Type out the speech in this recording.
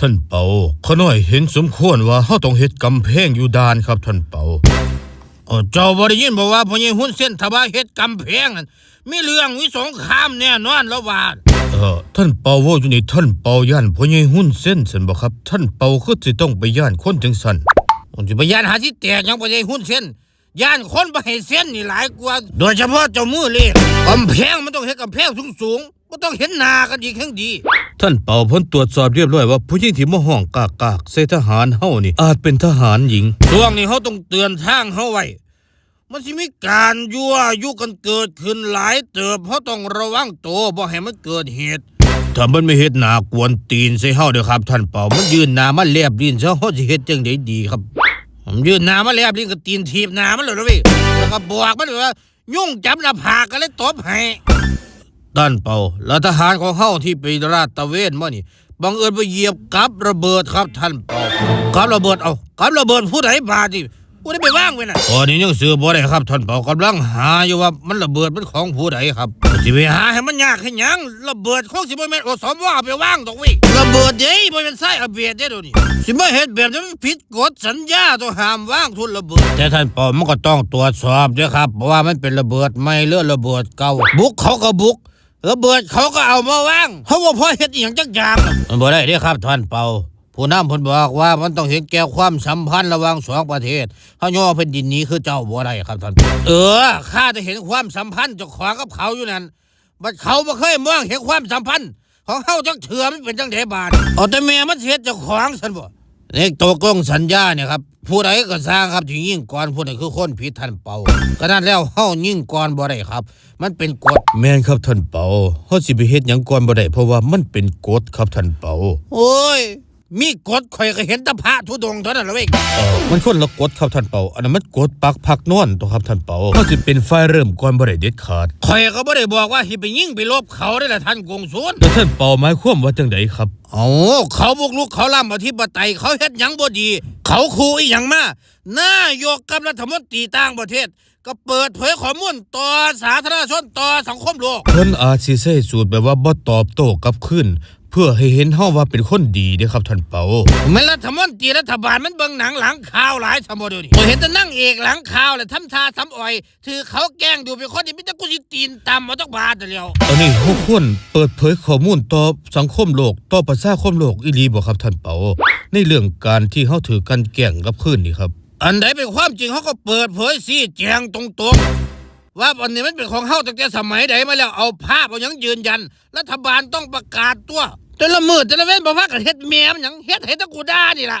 ท่านเปาขน้อยเห็นสมควรว่าเฮาต้องเฮ็ดกำแพงอยู่ดานครับท่านเปาเออเจ้าบ่ได้ยินบอกว่าพ่อใหญ่หุ้นเส้นทบาเฮ็ดกำแพงนั่นมีเรื่องมีสงครามแน่นอนแล้วว่าเออท่านเปาเว่าอยู่นี่ท่านเปาย่านพ่อใหญ่หุ้นเส้นซั่นบ่ครับ ท่านเปาคือสิต้องไปย่านคนจังซั่นผมจะไปย่านหาที่แตกยังพ่อใหญ่หุ้นเส้นย่านคนบ่ให้เส้นนี่หลายกว่า โดยเฉพาะเจ้ามือเล่กำแพงมันต้องเฮ็ดกำแพงสูงๆบ่ต้องเห็นหน้ากันอีกแห่งดี ท่านเปาเพ้นตรวจสอบเรียบร้อยว่าผู้หญิงที่มาห้องกากกากๆใส่ทหารเฮานี่ อาจเป็นทหารหญิงช่วงนี้เขาต้องเตือนทางเขาไว้มันสิมีการยั่วยุกันเกิดขึ้นหลายเติบเขาต้องระวังตัวบ่ให้มันเกิดเหตุถ้ามันไม่เฮ็ดหน้ากวนตีนใส่เฮาเด้อครับ ท่านเปามันยืนหน้ามาแลบลิ้นซะเฮาสิเฮ็ดจังไดดีครับผมยืนหน้ามาแล้วลิ้นก็ตีนทีบหน้ามันเลยนะเว้ยแล้วก็บอกมันเลยว่ายุ่งจับหน้าผากก็เลยตบให้ ท่านเป่าแล้วทหารของเฮาที่ไปราดตระเวนมานี่บังเอิญไปเหยียบกับระเบิดครับท่านเป่ากับระเบิดเอากับระเบิดผู้ใดบาดดิผู้ใดไปว่างไว้น่ะตอนนี้ยังซื้อบ่ได้ครับท่านเป่ากำลังหาอยู่ว่ามันระเบิดเป็นของผู้ใดครับสิไปหาให้มันยากให้ยังระเบิดของสิบ่แม่นอสมว่าไปว่างตรงนี้ระเบิดเด้บ่แม่นไส้อาเบียดเด้เดี๋ยวนี้สิมาเฮ็ดแบบนี้มันผิดกฎสัญญาต้องห้ามว่างทุนระเบิดแต่ท่านเปามันก็ต้องตรวจสอบด้วยครับเพราะว่ามันเป็นระเบิดใหม่หรือระเบิดเก่าบุกเขาก็บุก ระเบิดเขาก็เอามาว่างเขาว่าพอเฮ็ดอหย่างจักอย่างมันบ่ได้เด้ครับท่านเปาผู้นำเพิ่นบอกว่ามันต้องเห็นแก่ความสัมพันธ์ระหว่างสองประเทศเฮาย่อแผ่นดินนี้คือเจ้าบ่ได้ครับท่านเปาเออข้าจะเห็นความสัมพันธ์เจ้าของกับเขาอยู่นั่นบัดเขาบ่เคยมองเห็นความสัมพันธ์ของเฮาจักเถื่อมันเป็นจังไดบาดเอาแต่แม่มันเฮ็ดเจ้าของซั่นบ่ ในตกลงสัญญาเนี่ยครับผู้ใดก็สร้างครับที่ยิ่งก่อนผู้ใดคือคนผิดท่านเปาก็นั้นแล้วเฮายิ่งก่อนบ่ได้ครับ มันเป็นกฎแม่นครับท่านเปาเฮาสิไปเฮ็ดหยังก่อนบ่ได้เพราะว่ามันเป็นกฎครับท่านเปาโอ้ย มีกฎข่อยก็เห็นแตะพระทุดงค์เท่านั้นแหละเว้ยเออมันคนละกฎครับท่านเปาอันนั้นมันกฎปักพักนอนตัวครับท่านเปาเฮาสิเป็นฝ่ายเริ่มก่อนบ่ได้เด็ดขาดข่อยก็บ่ได้บอกว่าสิไปยิงไปลบเขาได้ล่ะท่านกงสุลแล้วท่านเปาหมายความว่าจังไดครับเอาเขาบุกลุกเขาล่ำอธิปไตยเขาเฮ็ดหยังบ่ดี เขาคูอีหยังมานายกกับรัฐมนตรีต่างประเทศ ก็เปิดเผยข้อมูลต่อสาธารณชนต่อสังคมโลก เพิ่นอาจสิใช้สูตรแบบว่าบ่ตอบโต้กลับคืนเพื่อให้เห็นเฮาว่าเป็นคนดีเด้ครับท่านเปาแม่นรัฐมนตรีรัฐบาลมันเบิ่งหนังหลังข่าวหลายสมบูรณ์นี่บ่เห็นแต่นั่งเอกหลังข่าวแหละทำท่าทำอ่อย ถือเขาแกล้งดูเป็นคนที่มิตรกุสิตีนตำมาต้องบาดเดียวตอนนี้เฮาควรเปิดเผยข้อมูลต่อสังคมโลกต่อประชาคมโลกอีหลีบ่ครับท่านเปาในเรื่องการที่เฮาถือกันแกล้งกับคืนนี่ครับ อันใดเป็นความจริงเขาก็เปิดเผยสิแจงตรงๆว่าอันนี้มันเป็นของเฮาตั้งแต่สมัยใดมาแล้วเอาภาพเอายังยืนยัน รัฐบาลต้องประกาศตัว จนละมือจนละเว้นบ่ว่ากันเฮ็ดแม่มหยังเฮ็ดให้ตะกูด่านี่ล่ะ